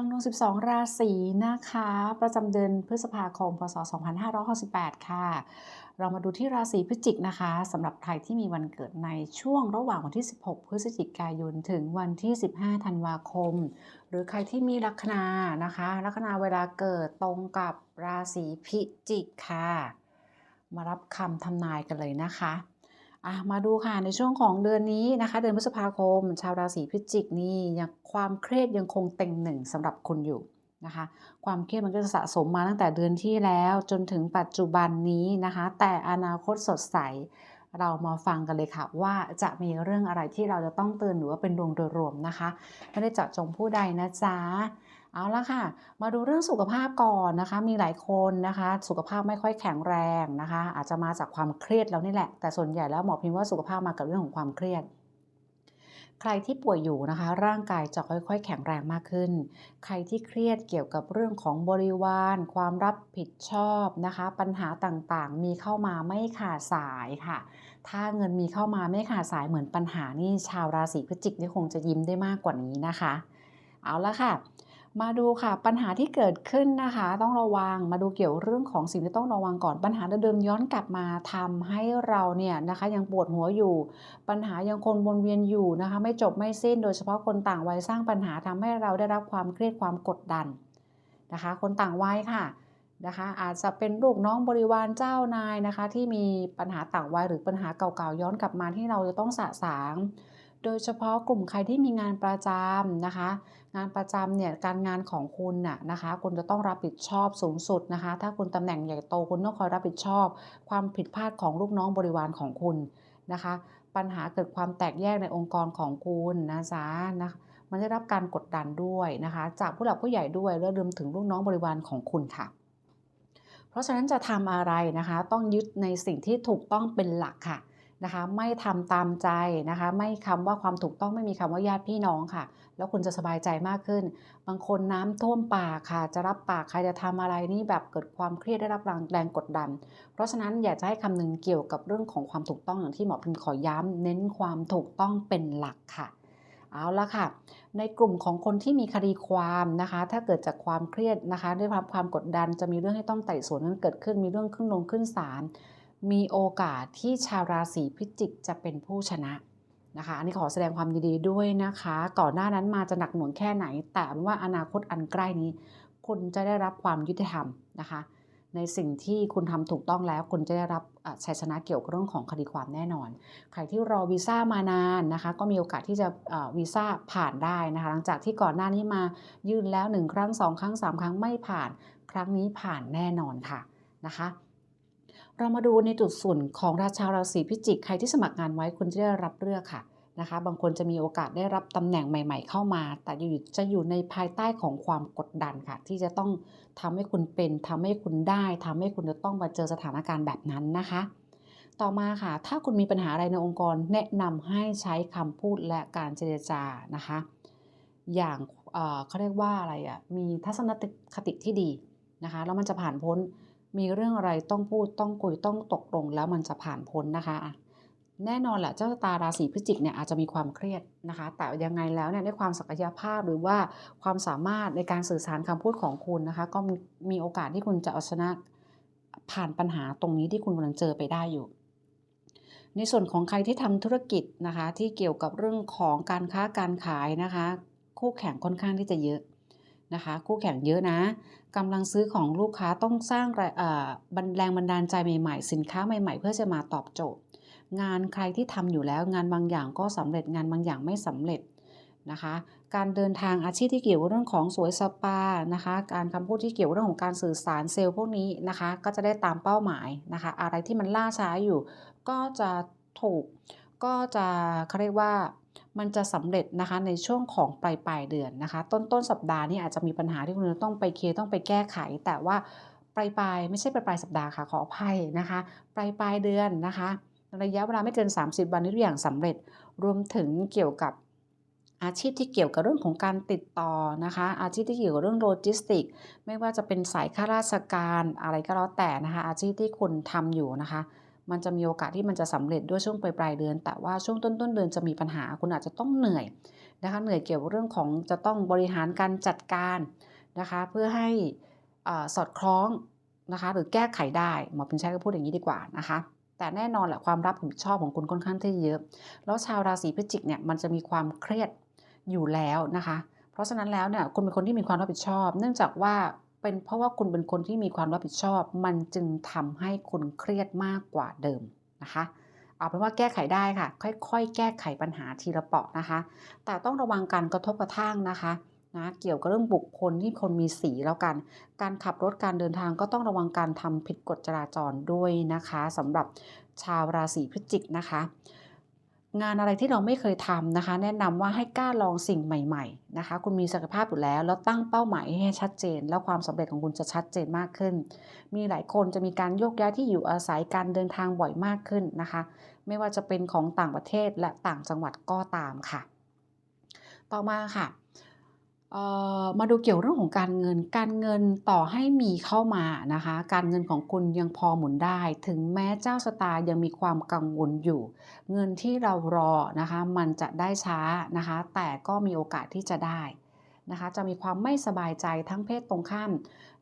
ฟังดวง 12 ราศีนะคะ ประจำเดือนพฤษภาคม พศ 2568 ค่ะ เรามาดูที่ราศีพฤศจิกนะคะสำหรับใครที่มีวันเกิดในช่วงระหว่างวันที่ 16 พฤศจิกายน ถึงวันที่ 15 ธันวาคม หรือใครที่มีลัคนานะคะ ลัคนาเวลาเกิดตรงกับราศีพิจิกค่ะ มารับคำทำนายกันเลยนะคะ อะมาดูค่ะในช่วงของเดือนนี้นะคะ เดือนพฤษภาคม ชาวราศีพิจิกนี่ยังความเครียดยังคงเต็งหนึ่งสำหรับคุณอยู่นะคะ ความเครียดมันก็จะสะสมมาตั้งแต่เดือนที่แล้วจนถึงปัจจุบันนี้นะคะ แต่อนาคตสดใสเรามาฟังกันเลยค่ะ ว่าจะมีเรื่องอะไรที่เราจะต้องเตือนหรือว่าเป็นดวงโดยรวมนะคะ ไม่ได้เจาะจงผู้ใดนะจ๊ะ เอาละค่ะ มาดูเรื่องสุขภาพก่อนนะคะ มีหลายคนนะคะ สุขภาพไม่ค่อยแข็งแรงนะคะ อาจจะมาจากความเครียดแล้วนี่แหละ แต่ส่วนใหญ่แล้วหมอพิมพ์ว่าสุขภาพมากับเรื่องของความเครียด ใครที่ป่วยอยู่นะคะ ร่างกายจะค่อย ๆ แข็งแรงมากขึ้น ใครที่เครียดเกี่ยวกับเรื่องของบริวาร ความรับผิดชอบนะคะ ปัญหาต่างๆ มีเข้ามาไม่ขาดสายค่ะ ถ้าเงินมีเข้ามาไม่ขาดสายเหมือนปัญหานี่ชาวราศีพฤศจิกนี่คงจะยิ้มได้มากกว่านี้นะคะ เอาละค่ะ มาดูค่ะปัญหาที่เกิดขึ้นนะคะ ต้องระวังมาดูเกี่ยวเรื่องของสิ่งที่ต้องระวังก่อนปัญหาเดิมๆย้อนกลับมาทำให้เราเนี่ยนะคะยังปวดหัวอยู่ ปัญหายังคงวนเวียนอยู่นะคะ ไม่จบไม่สิ้น โดยเฉพาะคนต่างวัยสร้างปัญหาทำให้เราได้รับความเครียดความกดดันนะคะ คนต่างวัยค่ะนะคะอาจจะเป็นลูกน้องบริวารเจ้านายนะคะ ที่มีปัญหาต่างวัยหรือปัญหาเก่าๆย้อนกลับมาที่เราจะต้องสะสาง โดยเฉพาะกลุ่มใครที่มีงานประจำนะคะ งานประจำเนี่ยการงานของคุณน่ะนะคะคุณจะต้องรับผิดชอบสูงสุดนะคะ ถ้าคุณตำแหน่งใหญ่โตคุณต้องคอยรับผิดชอบ ความผิดพลาดของลูกน้องบริวารของคุณนะคะ ปัญหาเกิดความแตกแยกในองค์กรของคุณนะจ๊ะนะมันได้รับการกดดันด้วยนะคะ จากผู้หลักผู้ใหญ่ด้วยและรวมถึงลูกน้องบริวารของคุณค่ะ เพราะฉะนั้นจะทำอะไรนะคะ ต้องยึดในสิ่งที่ถูกต้องเป็นหลักค่ะ นะคะ ไม่ทำตามใจนะคะ ไม่คำว่าความถูกต้องไม่มีคำว่าญาติพี่น้องค่ะ แล้วคุณจะสบายใจมากขึ้น บางคนน้ำท่วมปากค่ะ จะรับปากใครจะทำอะไรนี่แบบเกิดความเครียดได้รับแรงกดดัน เพราะฉะนั้นอยากจะให้คำนึงเกี่ยวกับเรื่องของความถูกต้องอย่างที่หมอพิมขอย้ำเน้นความถูกต้องเป็นหลักค่ะเอาละค่ะ ในกลุ่มของคนที่มีคดีความนะคะ ถ้าเกิดจากความเครียดนะคะ ด้วยความความกดดันจะมีเรื่องให้ต้องไต่สวนนั้นเกิดขึ้น มีเรื่องขึ้นลงขึ้นศาล มีโอกาสที่ชาวราศีพิจิกจะเป็นผู้ชนะนะคะ อันนี้ขอแสดงความยินดีด้วยนะคะ ก่อนหน้านั้นมาจะหนักหน่วงแค่ไหน แต่ว่าอนาคตอันใกล้นี้ คุณจะได้รับความยุติธรรมนะคะ ในสิ่งที่คุณทำถูกต้องแล้ว คุณจะได้รับชัยชนะเกี่ยวกับเรื่องของคดีความแน่นอน ใครที่รอวีซ่ามานานนะคะ ก็มีโอกาสที่จะวีซ่าผ่านได้นะคะ หลังจากที่ก่อนหน้านี้มายื่นแล้ว 1 ครั้ง 2 ครั้ง 3 ครั้งไม่ผ่าน ครั้งนี้ผ่านแน่นอนค่ะนะคะ เรามาดูในจุดส่วนของราชาราศีพิจิก ใครที่สมัครงานไว้คุณจะได้รับเลือกค่ะนะคะ บางคนจะมีโอกาสได้รับตำแหน่งใหม่ ๆ เข้ามา แต่อยู่จะอยู่ในภายใต้ของความกดดันค่ะ ที่จะต้องทำให้คุณเป็นทำให้คุณได้ทำให้คุณจะต้องมาเจอสถานการณ์แบบนั้นนะคะ ต่อมาค่ะ ถ้าคุณมีปัญหาอะไรในองค์กรแนะนำให้ใช้คำพูดและการเจรจานะคะ อย่างเขาเรียกว่าอะไรอะ่ะมีทัศนคติที่ดีนะคะแล้วมันจะผ่านพ้น มีเรื่องอะไรต้องพูดต้องคุยต้องตกลงแล้วมันจะผ่านพ้นนะคะแน่นอนแหละเจ้าตาราศีพฤจิกเนี่ยอาจจะมีความเครียดนะคะ แต่ยังไงแล้วเนี่ยด้วยความศักยภาพหรือว่าความสามารถในการสื่อสารคำพูดของคุณนะคะ ก็มีโอกาสที่คุณจะเอาชนะผ่านปัญหาตรงนี้ที่คุณกำลังเจอไปได้อยู่ ในส่วนของใครที่ทำธุรกิจนะคะ ที่เกี่ยวกับเรื่องของการค้าการขายนะคะ คู่แข่งค่อนข้างที่จะเยอะ นะคะ คู่แข่งเยอะนะกำลังซื้อของลูกค้าต้องสร้างแรงบันดาลใจใหม่ๆ สินค้าใหม่ ๆ เพื่อจะมาตอบโจทย์ งานใครที่ทำอยู่แล้วงานบางอย่างก็สำเร็จงานบางอย่างไม่สำเร็จนะคะ การเดินทางอาชีพที่เกี่ยวกับเรื่องของสวยสปานะคะ การคำพูดที่เกี่ยวกับเรื่องของการสื่อสารเซลล์พวกนี้นะคะ ก็จะได้ตามเป้าหมายนะคะ อะไรที่มันล่าช้าอยู่ ก็จะถูกก็จะเขาเรียกว่า มันจะสำเร็จนะคะในช่วงของปลายปลายเดือนนะคะ ต้นต้นสัปดาห์นี้อาจจะมีปัญหาที่คุณต้องไปเคลียร์ต้องไปแก้ไข แต่ว่าปลายปลายไม่ใช่ปลายปลายสัปดาห์ค่ะขออภัยนะคะปลายปลายเดือนนะคะระยะเวลาไม่เกิน 30 วันนี้ทุกอย่างสำเร็จรวมถึงเกี่ยวกับอาชีพที่เกี่ยวกับเรื่องของการติดต่อนะคะ อาชีพที่เกี่ยวกับเรื่องโลจิสติก ไม่ว่าจะเป็นสายข้าราชการอะไรก็แล้วแต่นะคะ อาชีพที่คุณทำอยู่นะคะ มันจะมีโอกาสที่มันจะสำเร็จด้วยช่วงปลายปลายเดือน แต่ว่าช่วงต้นต้นเดือนจะมีปัญหาคุณอาจจะต้องเหนื่อยนะคะเหนื่อยเกี่ยวกับเรื่องของจะต้องบริหารการจัดการนะคะเพื่อให้อ่สอดคล้องนะคะหรือแก้ไขได้หมอพิมพ์ใช้ก็พูดอย่างนี้ดีกว่านะคะแต่แน่นอนแหละความรับผิดชอบของคุณค่อนข้างที่เยอะ แล้วชาวราศีพฤศจิกเนี่ยมันจะมีความเครียดอยู่แล้วนะคะ เพราะฉะนั้นแล้วเนี่ยคุณเป็นคนที่มีความรับผิดชอบ เนื่องจากว่า เป็นเพราะว่าคุณเป็นคนที่มีความรับผิดชอบ มันจึงทำให้คุณเครียดมากกว่าเดิมนะคะเอาเป็นว่าแก้ไขได้ค่ะ ค่อยๆ แก้ไขปัญหาทีละเปาะนะคะ แต่ต้องระวังการกระทบกระทั่งนะคะนะเกี่ยวกับเรื่องบุคคลที่คนมีสีแล้วกัน การขับรถการเดินทางก็ต้องระวังการทำผิดกฎจราจรด้วยนะคะสำหรับชาวราศีพฤศจิกนะคะ งานอะไรที่เราไม่เคยทำนะคะ แนะนำว่าให้กล้าลองสิ่งใหม่ๆนะคะ คุณมีศักยภาพอยู่แล้ว แล้วตั้งเป้าหมายให้ชัดเจน แล้วความสำเร็จของคุณจะชัดเจนมากขึ้น มีหลายคนจะมีการโยกย้ายที่อยู่อาศัยการเดินทางบ่อยมากขึ้นนะคะ ไม่ว่าจะเป็นของต่างประเทศและต่างจังหวัดก็ตามค่ะ ต่อมาค่ะ มาดูเกี่ยวเรื่องของการเงิน การเงินต่อให้มีเข้ามานะคะ การเงินของคุณยังพอหมุนได้ ถึงแม้เจ้าสตาร์ยังมีความกังวลอยู่ เงินที่เรารอนะคะ มันจะได้ช้านะคะ แต่ก็มีโอกาสที่จะได้นะคะ จะมีความไม่สบายใจทั้งเพศตรงข้าม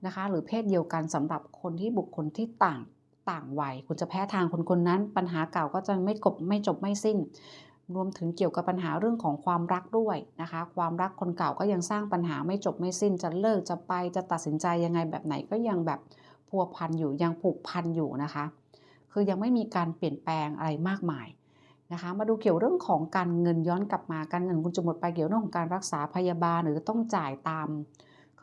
นะคะ หรือเพศเดียวกันสำหรับคนที่บุคคลที่ต่างต่างวัยคุณจะแพ้ทางคนคนนั้น ปัญหาเก่าก็จะไม่กบไม่จบไม่สิ้น รวมถึงเกี่ยวกับปัญหาเรื่องของความรักด้วยนะคะ ความรักคนเก่าก็ยังสร้างปัญหาไม่จบไม่สิ้นจะเลิกจะไปจะตัดสินใจยังไงแบบไหนก็ยังแบบพัวพันอยู่ยังผูกพันอยู่นะคะ คือยังไม่มีการเปลี่ยนแปลงอะไรมากมายนะคะ มาดูเกี่ยวเรื่องของการเงินย้อนกลับมาการเงินคุณจะหมดไปเกี่ยวเรื่องของการรักษาพยาบาลหรือต้องจ่ายตาม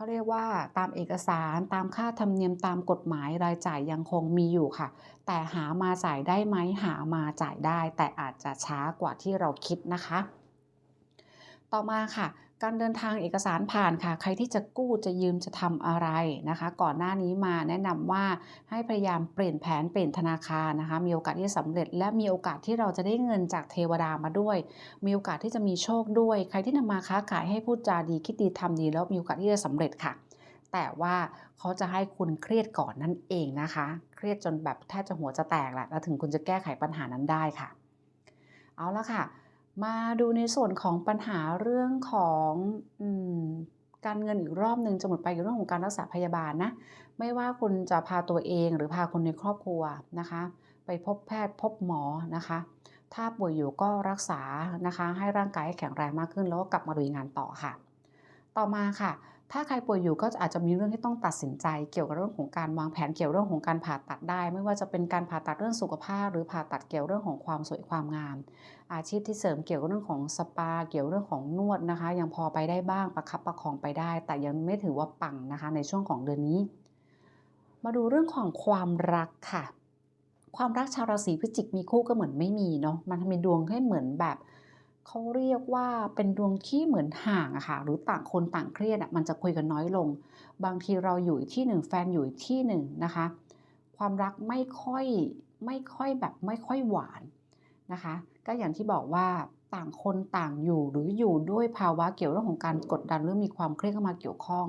เขาเรียกว่าตามเอกสารตามค่าธรรมเนียมตามกฎหมายรายจ่ายยังคงมีอยู่ค่ะ แต่หามาจ่ายได้ไหมหามาจ่ายได้ แต่อาจจะช้ากว่าที่เราคิดนะคะ ต่อมาค่ะ การเดินทางเอกสารผ่านค่ะ ใครที่จะกู้จะยืมจะทำอะไรนะคะ ก่อนหน้านี้มาแนะนำว่าให้พยายามเปลี่ยนแผนเปลี่ยนธนาคารนะคะ มีโอกาสที่จะสำเร็จ และมีโอกาสที่เราจะได้เงินจากเทวดามาด้วย มีโอกาสที่จะมีโชคด้วย ใครที่นำมาค้าขายให้พูดจาดีคิดดีทำดี แล้วมีโอกาสที่จะสำเร็จค่ะ แต่ว่าเขาจะให้คุณเครียดก่อนนั่นเองนะคะ เครียดจนแบบแทบจะหัวจะแตกแหละแล้วถึงคุณจะแก้ไขปัญหานั้นได้ค่ะ เอาละค่ะ มาดูในส่วนของปัญหาเรื่องของอการเงินอีกรอบหนึ่งจะหมดไปกับเรื่องของการรักษาพยาบาลนะ ไม่ว่าคุณจะพาตัวเองหรือพาคนในครอบครัวนะคะ ไปพบแพทย์พบหมอนะคะ ถ้าป่วยอยู่ก็รักษานะคะ ให้ร่างกายแข็งแรงมากขึ้นแล้วก็กลับมาดูงานต่อค่ะ ต่อมาค่ะ ถ้าใครป่วยอยู่ก็อาจจะมีเรื่องที่ต้องตัดสินใจ เกี่ยวกับเรื่องของการวางแผนเกี่ยวเรื่องของการผ่าตัดได้ ไม่ว่าจะเป็นการผ่าตัดเรื่องสุขภาพ หรือผ่าตัดเกี่ยวเรื่องของความสวยความงาม อาชีพที่เสริมเกี่ยวกับเรื่องของสปา เกี่ยวเรื่องของนวดนะคะ ยังพอไปได้บ้างประคับประคองไปได้ แต่ยังไม่ถือว่าปังนะคะ ในช่วงของเดือนนี้ มาดูเรื่องของความรักค่ะ ความรักชาวราศีพฤศจิกมีคู่ก็เหมือนไม่มีเนาะมันทำเป็นดวงให้เหมือนแบบ เขาเรียกว่าเป็นดวงที่เหมือนห่างอะค่ะหรือต่างคนต่างเครียดอะมันจะคุยกันน้อยลง บางทีเราอยู่ที่หนึ่งแฟนอยู่ที่หนึ่งนะคะ ความรักไม่ค่อยไม่ค่อยแบบไม่ค่อยหวานนะคะ ก็อย่างที่บอกว่าต่างคนต่างอยู่หรืออยู่ด้วยภาวะเกี่ยวเรื่องของการกดดันหรือมีความเครียดเข้ามาเกี่ยวข้อง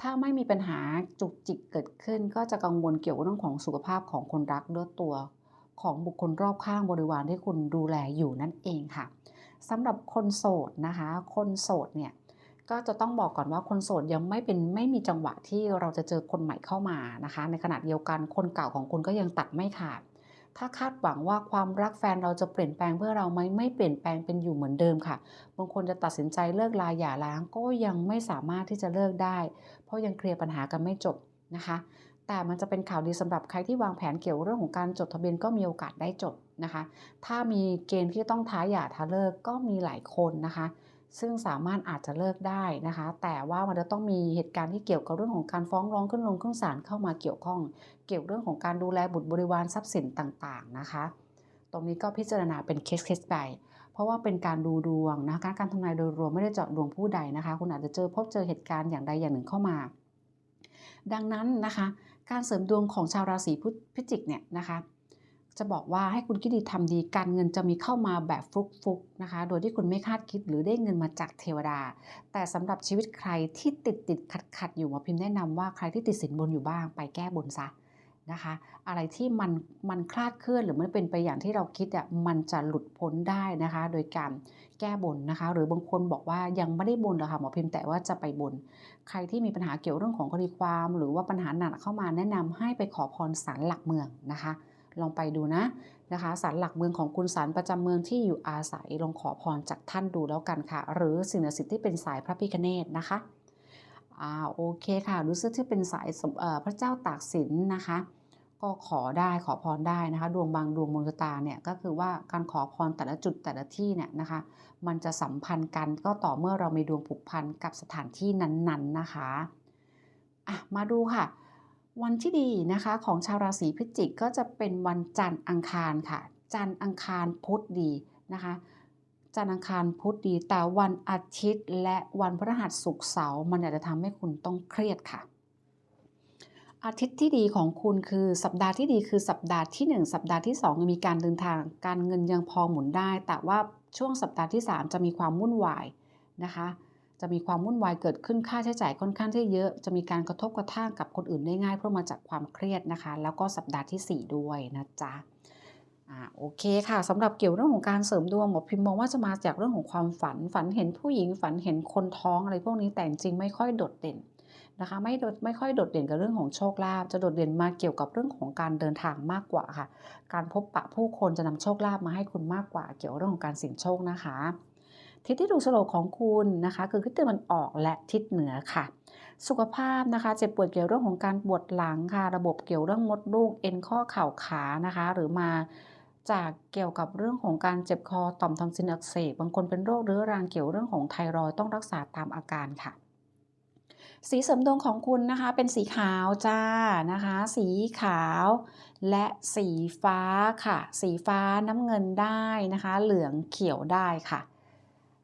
ถ้าไม่มีปัญหาจุกจิกเกิดขึ้น ก็จะกังวลเกี่ยวกับเรื่องของสุขภาพของคนรักด้วยตัว ของบุคคลรอบข้างบริวารที่คุณดูแลอยู่นั่นเองค่ะ สำหรับคนโสดนะคะ คนโสดเนี่ยก็จะต้องบอกก่อนว่าคนโสดยังไม่เป็นไม่มีจังหวะที่เราจะเจอคนใหม่เข้ามานะคะ ในขณะเดียวกันคนเก่าของคุณก็ยังตัดไม่ขาด ถ้าคาดหวังว่าความรักแฟนเราจะเปลี่ยนแปลงเพื่อเราไหมไม่เปลี่ยนแปลงเป็นอยู่เหมือนเดิมค่ะบางคนจะตัดสินใจเลิกลาหย่าร้างก็ยังไม่สามารถที่จะเลิกได้ เพราะยังเคลียร์ปัญหากันไม่จบนะคะ แต่มันจะเป็นข่าวดีสำหรับใครที่วางแผนเกี่ยวเรื่องของการจดทะเบียนก็มีโอกาสได้จด นะคะ ถ้ามีเกณฑ์ที่ต้องท้าหย่าท้าเลิกก็มีหลายคนนะคะ ซึ่งสามารถอาจจะเลิกได้นะคะ แต่ว่ามันจะต้องมีเหตุการณ์ที่เกี่ยวกับเรื่องของการฟ้องร้องขึ้นลงขึ้นศาลเข้ามาเกี่ยวข้อง เกี่ยวเรื่องของการดูแลบุตรบริวารทรัพย์สินต่างๆนะคะ ตรงนี้ก็พิจารณาเป็นเคสเคสไปเพราะว่าเป็นการดูดวงนะคะการทำนายโดยรวมไม่ได้เจาะดวงผู้ใดนะคะ คุณอาจจะเจอพบเจอเหตุการณ์อย่างใดอย่างหนึ่งเข้ามา ดังนั้นนะคะ การเสริมดวงของชาวราศีพิจิกเนี่ยนะคะ จะบอกว่าให้คุณคิดดีทำดีการเงินจะมีเข้ามาแบบฟุกๆนะคะ โดยที่คุณไม่คาดคิดหรือได้เงินมาจากเทวดา แต่สำหรับชีวิตใครที่ติดติดขัดขัดอยู่หมอพิมพ์แนะนำว่าใครที่ติดสินบนอยู่บ้างไปแก้บนซะนะคะ อะไรที่มันมันคลาดเคลื่อนหรือไม่เป็นไปอย่างที่เราคิดอะมันจะหลุดพ้นได้นะคะ โดยการแก้บนนะคะ หรือบางคนบอกว่ายังไม่ได้บนหรอกค่ะหมอพิมพ์แต่ว่าจะไปบน ใครที่มีปัญหาเกี่ยวเรื่องของคดีความ หรือว่าปัญหาหนักเข้ามาแนะนำให้ไปขอพรศาลหลักเมืองนะคะ ลองไปดูนะนะคะศาลหลักเมืองของคุณศาลประจำเมืองที่อยู่อาศัยลองขอพรจากท่านดูแล้วกันค่ะ หรือสิ่งศักดิ์สิทธิ์ที่เป็นสายพระพิฆเนศนะคะอ่าโอเคค่ะรู้สึกที่เป็นสายพระเจ้าตากสินนะคะ ก็ขอได้ขอพรได้นะคะ ดวงบางดวงมนตาเนี่ยก็คือว่าการขอพรแต่ละจุดแต่ละที่เนี่ยนะคะ มันจะสัมพันธ์กันก็ต่อเมื่อเรามีดวงผูกพันกับสถานที่นั้นๆนะคะอะมาดูค่ะ วันที่ดีนะคะของชาวราศีพิจิกก็จะเป็นวันจันทร์อังคารค่ะ จันทร์อังคารพุธดีนะคะ จันทร์อังคารพุธดี แต่วันอาทิตย์และวันพฤหัสศุกร์เสาร์มันอาจจะทำให้คุณต้องเครียดค่ะ อาทิตย์ที่ดีของคุณคือสัปดาห์ที่ดีคือสัปดาห์ที่ 1 สัปดาห์ที่ 2 มีการเดินทาง การเงินยังพอหมุนได้ แต่ว่าช่วงสัปดาห์ที่ 3 จะมีความวุ่นวายนะคะ จะมีความวุ่นวายเกิดขึ้นค่าใช้จ่ายค่อนข้างที่เยอะ จะมีการกระทบกระทั่งกับคนอื่นได้ง่ายเพราะมาจากความเครียดนะคะ แล้วก็สัปดาห์ที่ 4 ด้วยนะจ๊ะอ่าโอเคค่ะสำหรับเกี่ยวเรื่องของการเสริมดวงหมอพิมพ์มองว่าจะมาจากเรื่องของความฝันฝันเห็นผู้หญิงฝันเห็นคนท้องอะไรพวกนี้แต่จริงไม่ค่อยโดดเด่นนะคะไม่โดดไม่ค่อยโดดเด่นกับเรื่องของโชคลาภจะโดดเด่นมาเกี่ยวกับเรื่องของการเดินทางมากกว่าค่ะ การพบปะผู้คนจะนำโชคลาภมาให้คุณมากกว่า เกี่ยวกับเรื่องของการเสี่ยงโชคนะคะ ทิศที่ถูกโลกของคุณนะคะ คือทิศตะวันออกและทิศเหนือค่ะ สุขภาพนะคะเจ็บปวยเกี่ยวเรื่องของการปวดหลังค่ะ ระบบเกี่ยวเรื่องมดลูกเอ็นข้อเข่าขานะคะ หรือมาจากเกี่ยวกับเรื่องของการเจ็บคอต่อมทอนซิลอักเสบบางคนเป็นโรคเรื้อรังเกี่ยวเรื่องของไทรอยต้องรักษาตามอาการค่ะ สีเสริมดวงของคุณนะคะเป็นสีขาวจ้านะคะ สีขาวและสีฟ้าค่ะ สีฟ้าน้ำเงินได้นะคะ เหลืองเขียวได้ค่ะ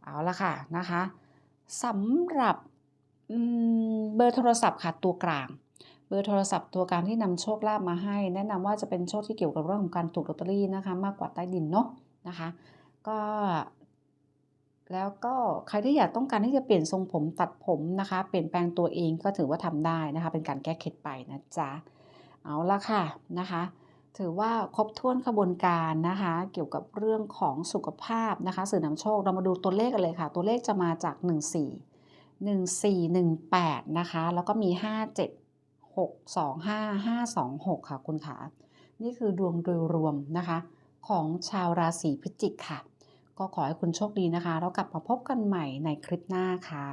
เอาละค่ะนะคะสำหรับเบอร์โทรศัพท์ค่ะตัวกลาง เบอร์โทรศัพท์ตัวกลางที่นำโชคลาภมาให้ แนะนำว่าจะเป็นโชคที่เกี่ยวกับเรื่องของการถูกลอตเตอรี่นะคะ มากกว่าใต้ดินเนาะนะคะ ก็แล้วก็ใครที่อยากต้องการที่จะเปลี่ยนทรงผมตัดผมนะคะ เปลี่ยนแปลงตัวเองก็ถือว่าทำได้นะคะ เป็นการแก้เคล็ดไปนะจ๊ะเอาละค่ะนะคะ ถือว่าครบถ้วนขบวนการนะคะ เกี่ยวกับเรื่องของสุขภาพนะคะ สื่อนำโชคเรามาดูตัวเลขกันเลยค่ะ ตัวเลขจะมาจาก 14 1418 นะคะ แล้วก็มี 57 625 526 ค่ะคุณขานี่คือดวงโดยรวมนะคะ ของชาวราศีพิจิกค่ะ ก็ขอให้คุณโชคดีนะคะ แล้วกลับมาพบกันใหม่ในคลิปหน้าค่ะ